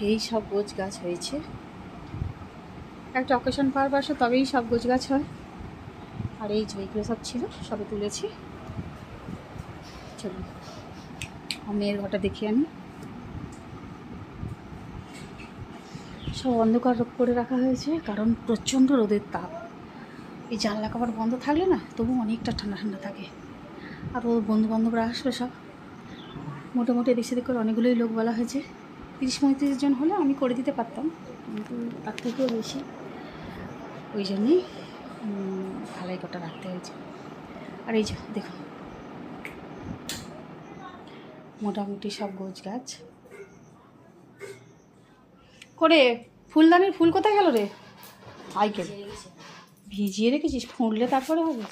এই সব গোছ গাছ হয়েছে। একটা অকেশন পার বসে তবেই সব গোছ গাছ হয়। আর এই যে সব ছিল, সবে তুলেছি। চলুন মেয়ের ঘরটা দেখি আমি। সব অন্ধকার করে রাখা হয়েছে, কারণ প্রচণ্ড রোদের তাপ। এই জানলা কবার বন্ধ থাকলে না, তবু অনেকটা ঠান্ডা ঠান্ডা থাকে। আর ওর বন্ধু বান্ধবরা আসবে সব। মোটামুটি এদিক সেদিক করে অনেকগুলোই লোক বলা হয়েছে। তিরিশ পঁয়ত্রিশ জন হলে আমি করে দিতে পারতাম। কিন্তু তার থেকেও বেশি। ওই জন্যেই ঢালাই কটা রাখতে হয়েছে। আর এই যে, দেখুন। মোটামুটি সব গোছ গাছ। করে ফুলদানির ফুল কোথায় গেল রে? আইকে ভিজিয়ে রেখেছিস? ফুঁড়লে তারপরে হবে।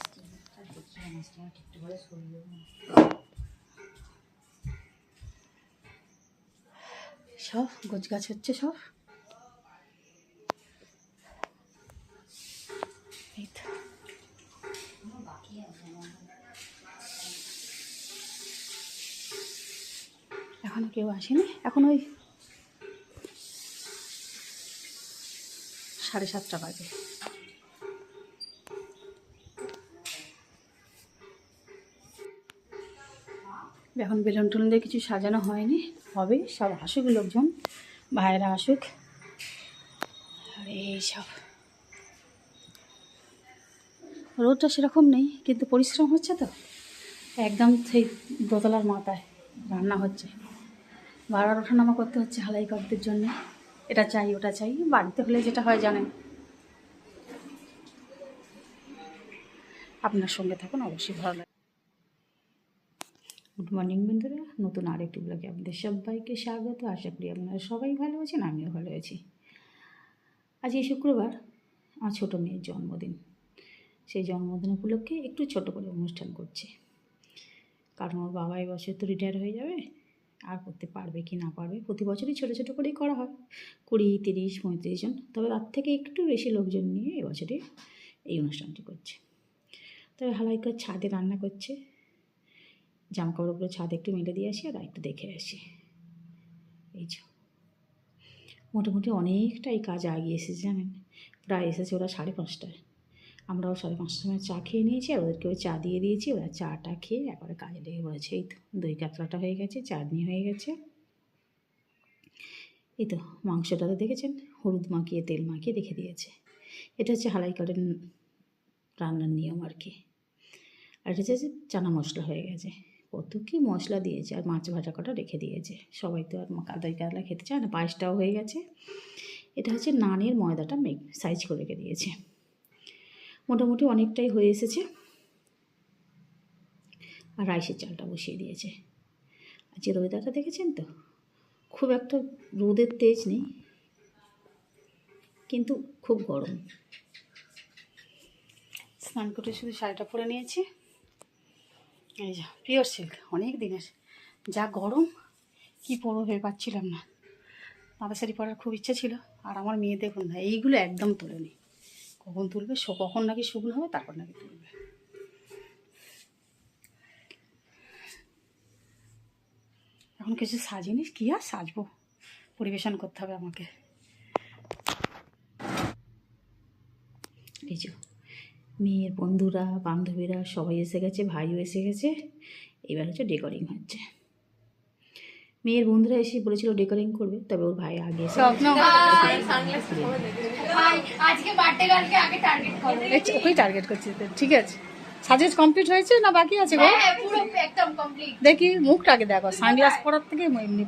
সব গোছ গাছ হচ্ছে সব। এই তো। এখনও কেউ আসেনি? এখন ওই সাড়ে সাতটা বাজে। এখন বেলুন টেলুন দিয়ে কিছু সাজানো হয়নি। হবে, সব আসুক লোকজন, ভাইয়েরা আসুক। আর এই সব। রোদটা সেরকম নেই, কিন্তু পরিশ্রম হচ্ছে তো। একদম সেই দোতলার মাথায় রান্না হচ্ছে। বারবার ওঠানামা করতে হচ্ছে হালাই কাপদের জন্য। এটা চাই, ওটা চাই, বাড়িতে হলে যেটা হয় জানেন। আপনার সঙ্গে থাকুন, অবশ্যই ভালো লাগে। গুড মর্নিং বন্ধুরা। নতুন আরেকটি ব্লগে আপনাদের সবাইকে স্বাগত। আশা করি আপনারা সবাই ভালো আছেন, আমিও ভালো আছি। আজ এই শুক্রবার আমার ছোটো মেয়ের জন্মদিন। সেই জন্মদিন উপলক্ষে একটু ছোট করে অনুষ্ঠান করছে। কারণ ওর বাবা এবছর তো রিটায়ার হয়ে যাবে। আর করতে পারবে কি না পারবে, প্রতি বছরই ছোটো ছোটো করেই করা হয়। কুড়ি, তিরিশ, পঁয়ত্রিশ জন। তবে তার থেকে একটু বেশি লোকজন নিয়ে এবছরে এই অনুষ্ঠানটি করছে। তবে হালাইকার ছাদে রান্না করছে। জামা কাপড়গুলো ছাদে একটু মেলে দিয়ে আসি আর একটু দেখে আসি। এই যে। মোটামুটি অনেকটাই কাজ আগিয়ে এসেছে জানেন? প্রায় এসেছে ওরা সাড়ে পাঁচটায়। আমরাও সাড়ে পাঁচটার সময় চা খেয়ে নিয়েছি আর ওদেরকে ওই চা দিয়ে দিয়েছি। ওরা চাটা খেয়ে একবারে কাজে লেগে পড়েছে। এই তো, দই কাতলাটা হয়ে গেছে, চাটনি হয়ে গেছে। এই তো, মাংসটা তো দেখেছেন? হলুদ মাখিয়ে, তেল মাখিয়ে রেখে দিয়েছে। এটা হচ্ছে হালাইকারের রান্নার নিয়ম আর কি। আর এটা হচ্ছে চানা মশলা হয়ে গেছে। কত কি মশলা দিয়েছে আর মাছ ভাজা কটা রেখে দিয়েছে। সবাই তো আর কাদাই কাতলা খেতে চায় না, পায়েসটাও হয়ে গেছে। এটা হচ্ছে নানের ময়দাটা মেঘ সাইজ করে রেখে দিয়েছে। মোটামুটি অনেকটাই হয়ে এসেছে। আর রাইসের চালটা বসিয়ে দিয়েছে। আর যে ওয়েদারটা দেখেছেন তো? খুব একটা রোদের তেজ নেই, কিন্তু খুব গরম। স্নান করে শুধু শাড়িটা পরে নিয়েছি। এই যা পিওর সিল্ক অনেক দিনের। যা গরম, কি পরবো ভেবে পাচ্ছিলাম না। সাদা শাড়ি পরার খুব ইচ্ছে ছিল, আর আমার মেয়ে দেখুন না, এইগুলো একদম তোলেনি। কখন তুলবে কখন নাকি শুকনো হবে, তারপর নাকি তুলবে। এখন কিছু সাজিনি কি আর সাজবো? পরিবেশন করতে হবে আমাকে। এই মেয়ের বন্ধুরা বান্ধবীরা সবাই এসে গেছে ভাইও এসে গেছে। এবার হচ্ছে ডেকোরিং হচ্ছে। মেয়ের বন্ধুরা এসে বলেছিল ডেকোরিং করবে তবে ওর ভাই আগে এসে আজকে বার্থডে গার্লকে আগে টার্গেট করো। ওকেই টার্গেট করছি ঠিক আছে। সাজেজ কমপ্লিট হয়েছে না বাকি আছে গো? হ্যাঁ পুরো একদম কমপ্লিট দেখি মুখটা আগে দেখো। সানগ্লাস পরার থেকে এমনি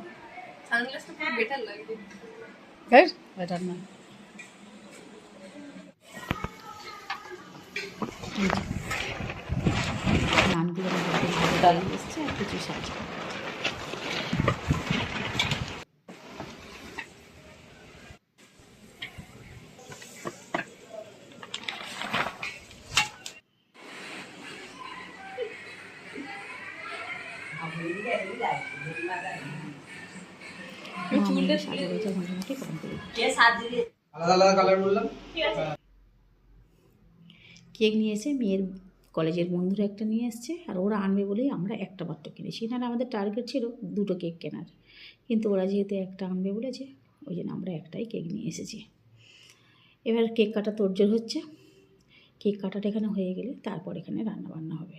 সানগ্লাসটা পুরো বেটার লাগে। বেটার না। নানগুলো দাঁড়িয়ে এসছে আর কিছু সাজা। কেক নিয়ে এসে মেয়ের কলেজের বন্ধুরা একটা নিয়ে এসছে আর ওরা আনবে বলেই আমরা একটা মাত্র কিনেছি। এখানে আমাদের টার্গেট ছিল দুটো কেক কেনার। কিন্তু ওরা যেহেতু একটা আনবে বলেছে, ওই জন্য আমরা একটাই কেক নিয়ে এসেছি। এবার কেক কাটা তোড়জোড় হচ্ছে। কেক কাটাটা এখানে হয়ে গেলে তারপর এখানে রান্না বান্না হবে।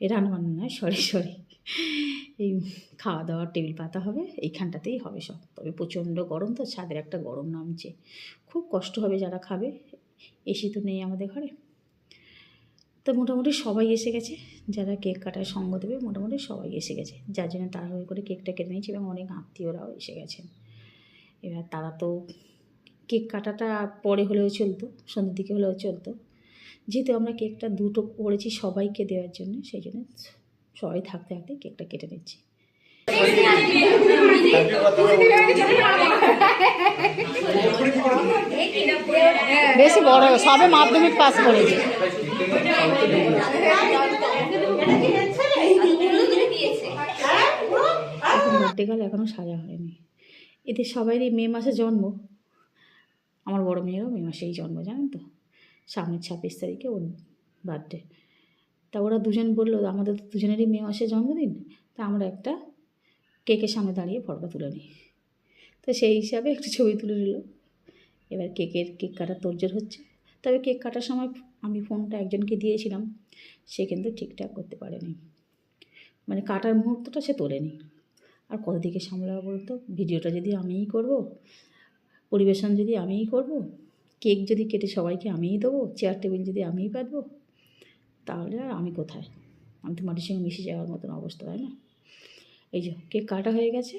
এই রান্না বান্না নয়, সরি সরি। এই খাওয়া দাওয়ার টেবিল পাতা হবে, এইখানটাতেই হবে সব। তবে প্রচণ্ড গরম তো, ছাদের একটা গরম নামছে। খুব কষ্ট হবে যারা খাবে। এসি তো নেই আমাদের ঘরে। তো মোটামুটি সবাই এসে গেছে। যারা কেক কাটায় সঙ্গ দেবে, মোটামুটি সবাই এসে গেছে। যার জন্য তাড়াহুড়ো করে কেকটা কেটে নিয়েছি এবং অনেক আত্মীয়রাও এসে গেছেন। এবার তারা তো কেক কাটাটা পরে হলেও চলতো, সন্ধ্যের দিকে হলেও চলতো। যেহেতু আমরা কেকটা দুটো করেছি সবাইকে দেওয়ার জন্য, সেই জন্য সবাই থাকতে থাকতে কেকটা কেটে নিচ্ছি। বেশি বড় সবে মাধ্যমিক পাস করেছে। এখন বার্থডে এখনও সাজা হয়নি। এদের সবাইরই মে মাসে জন্ম। আমার বড় মেয়েরও মে মাসেই জন্ম, জানেন তো? সামনের ছাব্বিশ তারিখে ওর বার্থডে তা ওরা দুজন বলল, আমাদের তো দুজনেরই মে মাসে জন্মদিন, তা আমরা একটা কেকের সামনে দাঁড়িয়ে ফটোটা তুলে নিই। তো সেই হিসাবে একটু ছবি তুলে নিল। এবার কেকের, কেক কাটার তোরজোর হচ্ছে। তবে কেক কাটার সময় আমি ফোনটা একজনকে দিয়েছিলাম, সে কিন্তু ঠিকঠাক করতে পারেনি। মানে কাটার মুহূর্তটা সে তোলেনি। আর কত দিকে সামলাবো বলতো? ভিডিওটা যদি আমিই করব, পরিবেশন যদি আমিই করব, কেক যদি কেটে সবাইকে আমিই দেবো, চেয়ার টেবিল যদি আমিই পাতবো তাহলে আর আমি কোথায়? আমি তো মাটির সঙ্গে মিশে যাওয়ার মতন অবস্থা, তাই না? এই যে, কেক কাটা হয়ে গেছে।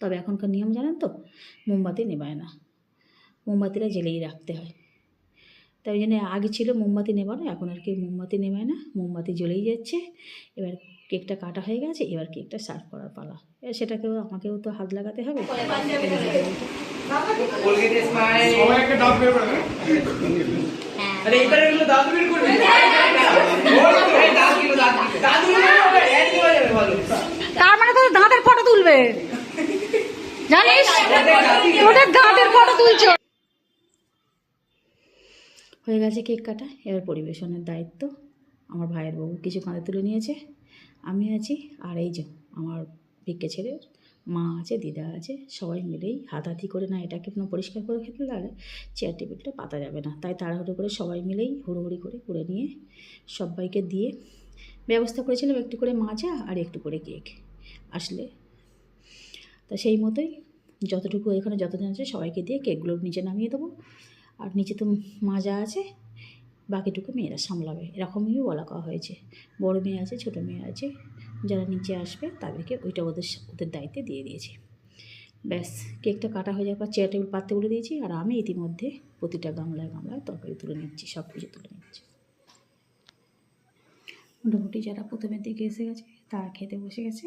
তবে এখনকার নিয়ম জানেন তো? মোমবাতি নেবায় না। মোমবাতিটা জ্বেলেই রাখতে হয়। তাই ওই জন্য আগে ছিল মোমবাতি নেবানো এখন আর কেউ মোমবাতি নেবায় না মোমবাতি জ্বলেই যাচ্ছে। এবার কেকটা কাটা হয়ে গেছে এবার কেকটা সার্ভ করার পালা। এবার সেটাকেও আমাকেও তো হাত লাগাতে হবে। ভালো তার মানে তোদের দাঁতের ফটো তুলবে। জানিস? তোদের দাঁতের ফটো তুলছো। হয়ে গেছে কেক কাটা। এবার পরিবেশনের দায়িত্ব আমার ভাইয়ের বউ কিছু কাঁধে তুলে নিয়েছে। আমি আছি আর এই যে আমার ভিক্ষে ছেলে মা আছে, দিদা আছে, সবাই মিলেই হাতাহাতি করে না এটাকে কোনো পরিষ্কার করে খেতে তাহলে চেয়ার টেবিলটা পাতা যাবে না। তাই তাড়াহুড়ো করে সবাই মিলেই হুড়োহুড়ি করে করে নিয়ে সবাইকে দিয়ে ব্যবস্থা করেছিলাম একটু করে মাজা আর একটু করে কেক। আসলে তা সেই মতোই যতটুকু এখানে যতজন আছে সবাইকে দিয়ে কেকগুলো নিচে নামিয়ে দেবো। আর নিচে তো মাজা আছে, বাকিটুকু মেয়েরা সামলাবে। এরকমই বলা করা হয়েছে। বড় মেয়ে আছে, ছোটো মেয়ে আছে, যারা নিচে আসবে তাদেরকে ওইটা ওদের ওদের দায়িত্বে দিয়ে দিয়েছি। ব্যাস, কেকটা কাটা হয়ে যাওয়ার পর চেয়ার টেবিল পাততে বলে দিয়েছি, আর আমি ইতিমধ্যে প্রতিটা গামলায় গামলায় তরকারি তুলে নিচ্ছি সব কিছু তুলে নিচ্ছি। মোটামুটি যারা প্রথমের দিকে এসে গেছে, তারা খেতে বসে গেছে।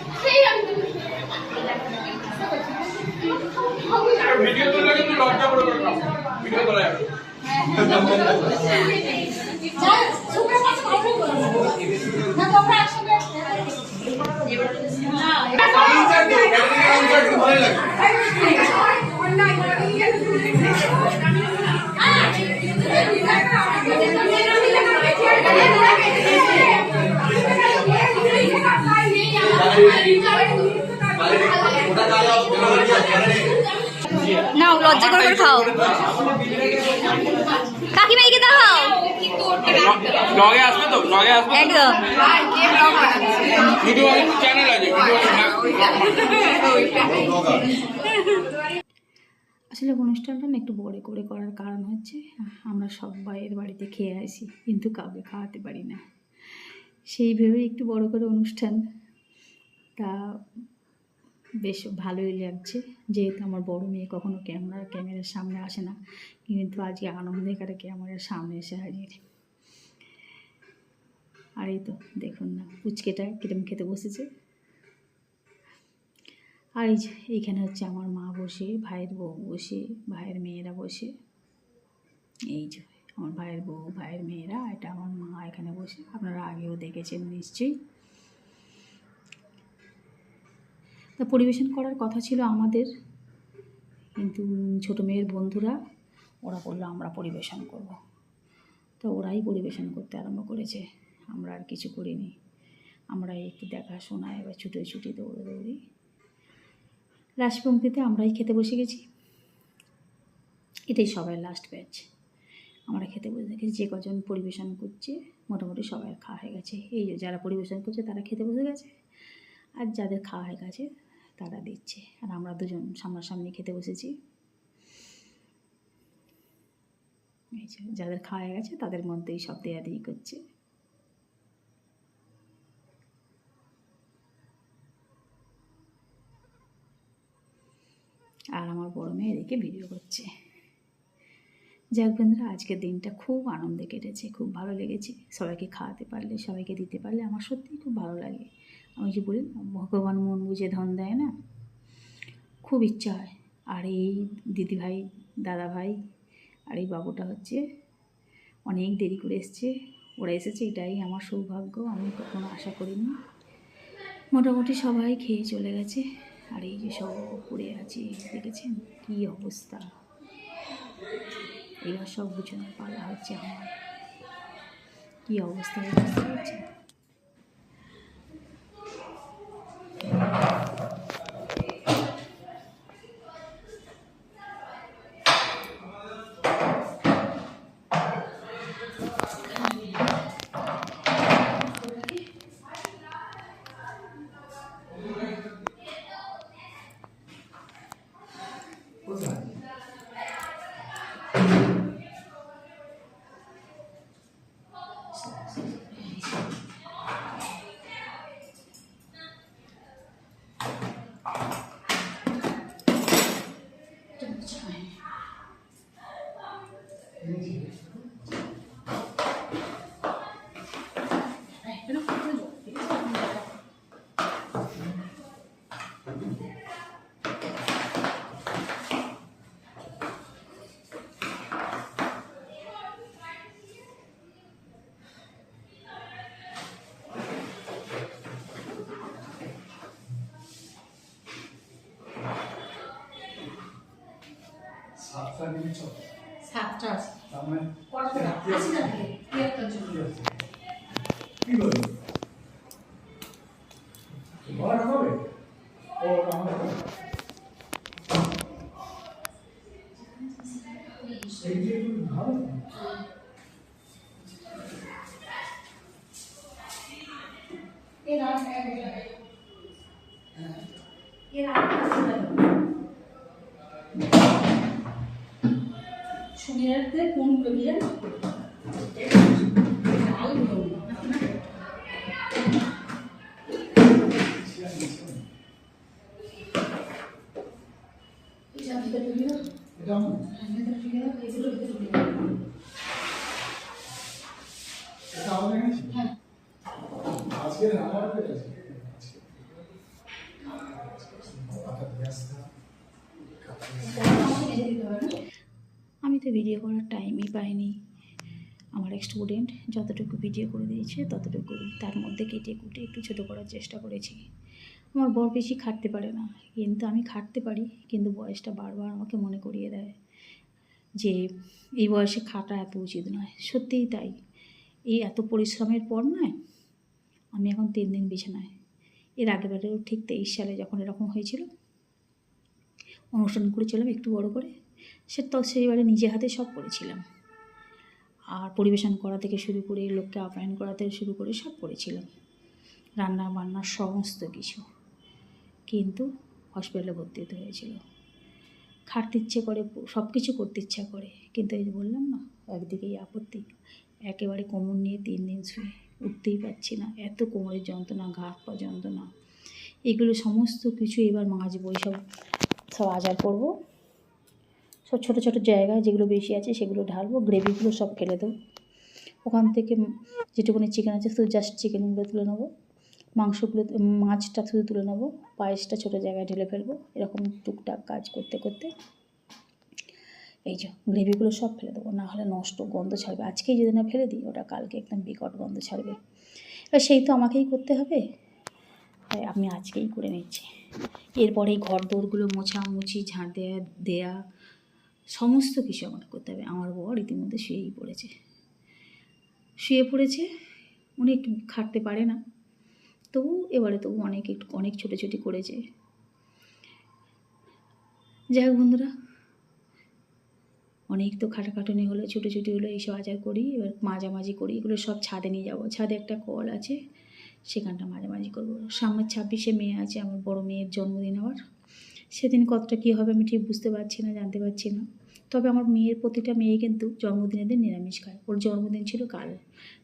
ভিডিও তোলা কিন্তু লজ্জা করে করে নাও ভিডিও তোলা যাবে। ভালো লাগে। লজ্জা করে করে খাও। কাকিমা এদিকে দেখাও ব্লগে আসবে তো? ব্লগে আসবে একদম। ভিডিও চ্যানেল আছে আসলে অনুষ্ঠানটা না একটু বড় করে করার কারণ হচ্ছে আমরা সবাই এর বাড়িতে খেয়ে আসি কিন্তু কাউকে খাওয়াতে পারি না। সেই ভেবে একটু বড় করে অনুষ্ঠান। তা বেশ ভালোই লাগছে। যেহেতু আমার বড় মেয়ে কখনো ক্যামেরা, ক্যামেরার সামনে আসে না, কিন্তু আজকে আনন্দে কারে ক্যামেরার সামনে এসে হাজির। আর এই তো, দেখুন না, পুচকেটা কিরম খেতে বসেছে। আর এই এইখানে হচ্ছে আমার মা বসে, ভাইয়ের বউ বসে, ভাইয়ের মেয়েরা বসে। এই যে, আমার ভাইয়ের বউ, ভাইয়ের মেয়েরা, এটা আমার মা এখানে বসে। আপনারা আগেও দেখেছেন নিশ্চয়ই। তা পরিবেশন করার কথা ছিল আমাদের। কিন্তু ছোটো মেয়ের বন্ধুরা, ওরা বলল, আমরা পরিবেশন করব। তো ওরাই পরিবেশন করতে আরম্ভ করেছে। আমরা আর কিছু করিনি। আমরা একটু দেখাশোনা, এবার ছুটে, ছুটি দৌড়ে দৌড়ি। লাস্ট পঙ্ক্তিতে আমরাই খেতে বসে গেছি। এটাই সবাই লাস্ট ব্যাচ আমরা খেতে বসে গেছি যে কজন পরিবেশন করছে, মোটামুটি সবাই খাওয়া হয়ে গেছে। এই যে যারা পরিবেশন করছে, তারা খেতে বসে গেছে। আর যাদের খাওয়া হয়ে গেছে তারা দিচ্ছে। আর আমরা দুজন সামনাসামনি খেতে বসেছি। যাদের খাওয়া গেছে, তাদের মধ্যেই সব দেয়া দেই করছে। আর আমার বড় মেয়ে এদিকে ভিডিও করছে। যাক বন্ধুরা, আজকের দিনটা খুব আনন্দে কেটেছে, খুব ভালো লেগেছে। সবাইকে খাওয়াতে পারলে, সবাইকে দিতে পারলে আমার সত্যিই খুব ভালো লাগে। আমি যে বলি ভগবান মন বুঝে ধন দেয় না, খুব ইচ্ছা হয়। আর এই দিদিভাই, দাদাভাই আর এই বাবুটা হচ্ছে অনেক দেরি করে এসছে। ওরা এসেছে, এটাই আমার সৌভাগ্য, আমি কখনো আশা করিনি। মোটামুটি সবাই খেয়ে চলে গেছে। আর এই যে সব পড়ে আছে, দেখেছেন কী অবস্থা? এবার সব গুছানোর পালা হচ্ছে আমার। কী অবস্থা পারছেন সাতটা নিয়ে চল সাতটা তার মানে আসি না থেকে কি করবি ঘর হবে? ও আমার আছে আমি তো ভিডিও করার টাইমই পাইনি। আমার এক স্টুডেন্ট যতটুকু ভিডিও করে দিয়েছে, ততটুকুই তার মধ্যে কেটে কুটে একটু ছোটো করার চেষ্টা করেছি। আমার বর বেশি খাটতে পারে না। কিন্তু আমি খাটতে পারি, কিন্তু বয়সটা বারবার আমাকে মনে করিয়ে দেয় যে এই বয়সে খাটা এত উচিত নয়। সত্যিই তাই। এই এত পরিশ্রমের পর নয় আমি এখন তিন দিন বিছানায়। এর আগেবারেও ঠিক তেইশ সালে যখন এরকম হয়েছিল, অনুষ্ঠান করেছিলাম একটু বড় করে, সে তো সেইবারে নিজে হাতে সব করেছিলাম। আর পরিবেশন করা থেকে শুরু করে, লোককে আপ্যায়ন করা থেকে শুরু করে সব করেছিলাম। রান্না বান্না সমস্ত কিছু। কিন্তু হসপিটালে ভর্তি হতে হয়েছিল। খাটতে ইচ্ছে করে, সব কিছু করতে ইচ্ছা করে। কিন্তু এই বললাম না একদিকেই আপত্তি, একেবারে কোমর নিয়ে তিন দিন শুয়ে উঠতেই পারছি না। এত কোমরের যন্ত্রণা, ঘা পা যন্ত্রণা। এগুলো সমস্ত কিছু এবার মাজবো সব সব আজার করব। সব ছোটো ছোটো জায়গায় যেগুলো বেশি আছে সেগুলো ঢালবো, গ্রেভিগুলো সব ফেলে দেবো। ওখান থেকে যেটুকুনি চিকেন আছে, শুধু জাস্ট চিকেনগুলো তুলে নেব। মাংসগুলো, মাছটা শুধু তুলে নেব, পায়েসটা ছোটো জায়গায় ঢেলে ফেলব, এরকম টুকটাক কাজ করতে করতে। এই যে, গ্রেভিগুলো সব ফেলে দেবো, না হলে নষ্ট গন্ধ ছাড়বে। আজকেই যদি না ফেলে দিই, ওটা কালকে একদম বিকট গন্ধ ছাড়বে। এবার সেই তো আমাকেই করতে হবে। তাই আমি আজকেই করে নিচ্ছি। এরপরে ঘর দৌড়গুলো মোছামুছি ঝাঁট দেয়া দেয়া, সমস্ত কিছু আমাকে করতে হবে। আমার বর ইতিমধ্যে শুয়েই পড়েছে। শুয়ে পড়েছে উনি খাটতে পারে না। তবু এবারে তবু অনেক একটু, অনেক ছোটোছুটি করেছে। যাই হোক বন্ধুরা, অনেক তো খাটাখাটুনি হলো, ছুটোছুটি হলো এইসব আচার করি, এবার মাঝামাঝি করি, এগুলো সব ছাদে নিয়ে যাব। ছাদে একটা কল আছে, সেখানটা মাঝামাঝি করব। সামনের ছাব্বিশে মেয়ে আছে আমার বড় মেয়ের জন্মদিন আবার। সেদিন কতটা কী হবে আমি ঠিক বুঝতে পারছি না, জানতে পারছি না। তবে আমার মেয়ের প্রতিটা মেয়ে কিন্তু জন্মদিনের দিন নিরামিষ খায়। ওর জন্মদিন ছিল কাল।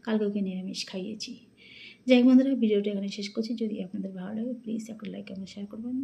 কালকে ওকে নিরামিষ খাইয়েছি। যাই বন্ধুরা, ভিডিওটা এখানে শেষ করছি। যদি আপনাদের ভালো লাগে প্লিজ একটা লাইক এবং শেয়ার করবেন।